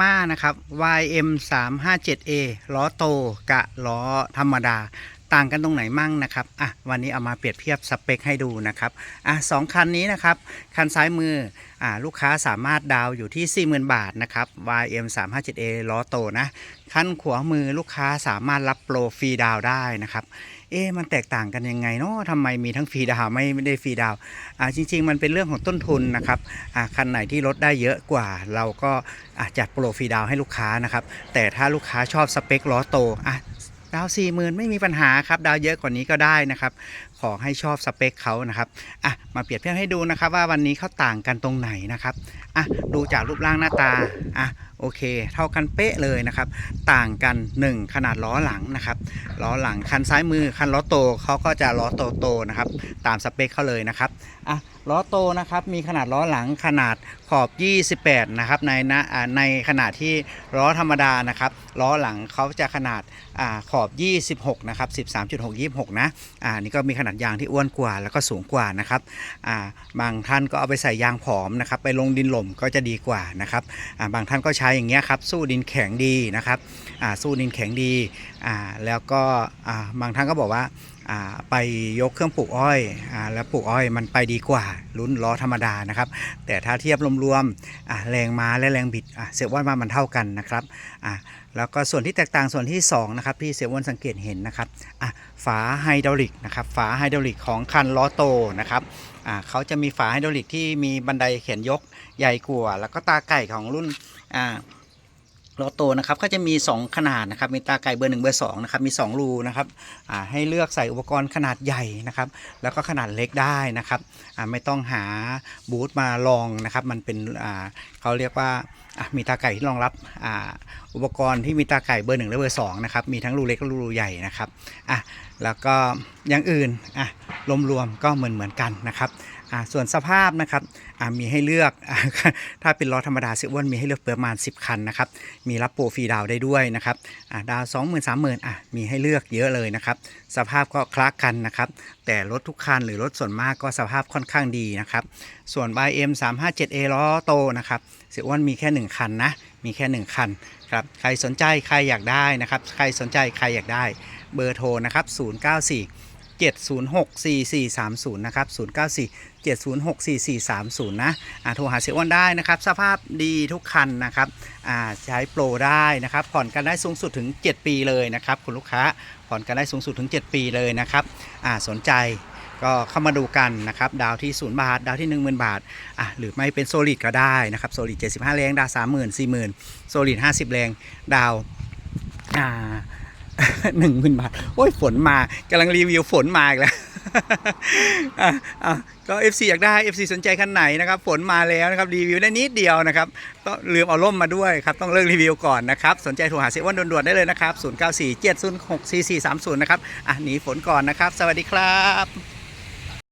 ม่านะครับ YM 3 5 7 A ล้อโตกะล้อธรรมดา ต่างกันตรงไหนมั่งนะครับอะวันนี้เอามาเปรียบเทียบสเปคให้ดูนะครับอะสองคันนี้นะครับ คันซ้ายมืออ่าลูกค้าสามารถดาวอยู่ที่ 40,000 บาทนะครับ YM 3 5 7 A ล้อโตนะคันขวามือลูกค้าสามารถรับโปรฟรีดาวได้นะครับเอ๊มันแตกต่างกันยังไงเนาะทำไมมีทั้งฟรีดาวไม่ไม่ได้ฟรีดาวอ่าจริง ๆ มันเป็นเรื่องของต้นทุนนะครับอ่าคันไหนที่ลดได้เยอะกว่า เราก็อะจัดโปรฟรีดาวให้ลูกค้านะครับ แต่ถ้าลูกค้าชอบสเปคล้อโตอะ ดาวสี่หมื่นไม่มีปัญหาครับ ดาวเยอะกว่านี้ก็ได้นะครับ ขอให้ชอบสเปคเขานะครับอะมาเปรียบเทียบให้ดูนะครับว่าวันนี้เขาต่างกันตรงไหนนะครับอะดูจากรูปร่างหน้าตาอะโอเค เท่ากันเป๊ะเลยนะครับ ต่างกัน 1 ขนาดล้อหลังนะครับล้อหลังคันซ้ายมือคันล้อโตเขาก็จะล้อโตโตนะครับ ตามสเปคเขาเลยนะครับอะล้อโตนะครับมีขนาดล้อหลังขนาดขอบ 28 นะครับในนะในขนาดที่ล้อธรรมดานะครับล้อหลังเขาจะขนาดอ่าขอบ 26 นะครับ 13.6 26 นะอ่านี่ก็มีขนาดยางที่อ้วนกว่าแล้วก็สูงกว่านะครับบางท่านก็เอาไปใส่ยางผอมนะครับไปลงดินหล่มก็จะดีกว่านะครับบางท่านก็ใช้อย่างเงี้ยครับสู้ดินแข็งดีนะครับสู้ดินแข็งดีแล้วก็บางท่านก็บอกว่า ไปยกเครื่องปลูกอ้อยอแล้วปลูกอ้อยมันไปดีกว่ารุ่นล้อธรรมดานะครับ แต่ถ้าเทียบรวมๆแรงม้าและแรงบิดเสียว่ามันเท่ากันนะครับแล้วก็ส่วนที่แตกต่างส่วนที่สองนะครับที่เสียอ้วนสังเกตเห็นนะครับฝาไฮดรอลิกนะครับฝาไฮดรอลิกของคันล้อโตนะครับเขาจะมีฝาไฮดรอลิกที่มีบันไดเขียนยกใหญ่กว่าแล้วก็ตาไก่ของรุ่นอ ล้อโตนะครับก็จะมี 2 ขนาดนะครับมีตาไก่เบอร์1เบอร์2นะครับมี 2 รูนะครับให้เลือกใส่อุปกรณ์ขนาดใหญ่นะครับแล้วก็ขนาดเล็กได้นะครับไม่ต้องหาบูธมาลองนะครับมันเป็นเขาเรียกว่ามีตาไก่ที่รองรับอ,อุปกรณ์ที่มีตาไก่เบอร์1และเบอร์2นะครับมีทั้งรูเล็กและรูใหญ่นะครับอะแล้วก็อย่างอื่นอะรวมๆก็เหมือนเหมือนกันนะครับ อ่าส่วนสภาพนะครับอ่ามีให้เลือกอถ้าเป็นล้อธรรมดาเสียอ้วนมีให้เลือกประมาณ 10 คันนะครับมีรับโปรฟรีดาวได้ด้วยนะครับอ่าดาวสองหมื่นสามหมื่นอะมีให้เลือกเยอะเลยนะครับสภาพก็คลักกันนะครับแต่รถทุกคันหรือรถส่วนมากก็สภาพค่อนข้างดีนะครับส่วน YM 3 5 7 A ล้อโตนะครับเสียอ้วนมีแค่ 1 คันนะมีแค่ 1 คันครับใครสนใจใครอยากได้นะครับใครสนใจใครอยากได้เบอร์โทรนะครับ094 706 4430 นะครับ 094 706 4430 นะอ่าโทรหาเสียอ้วนได้นะครับ สภาพดีทุกคันนะครับอ่าใช้โปรได้นะครับ ผ่อนกันได้สูงสุดถึง 7 ปีเลยนะครับ คุณลูกค้าผ่อนกันได้สูงสุดถึง 7 ปีเลยนะครับอ่าสนใจก็เข้ามาดูกันนะครับ ดาวที่ 0 บาท ดาวที่ 10,000 บาทอะหรือไม่เป็นโซลิดก็ได้นะครับโซลิด75 แรง ดาว 30,000 40,000โซลิด50 แรง ดาวอ่า หนึ่งหมื่นบาท โอ้ยฝนมากำลังรีวิวฝนมาอีกแล้วอะอะก็ FC อยากได้ FC สนใจคันไหนนะครับฝนมาแล้วนะครับรีวิวได้นิดเดียวนะครับต้องลืมเอาล่มมาด้วยครับต้องเลิกรีวิวก่อนนะครับสนใจโทรหาเซเว่นด่วนๆได้เลยนะครับ 094 706 4430 นะครับอะหนีฝนก่อนนะครับ สวัสดีครับ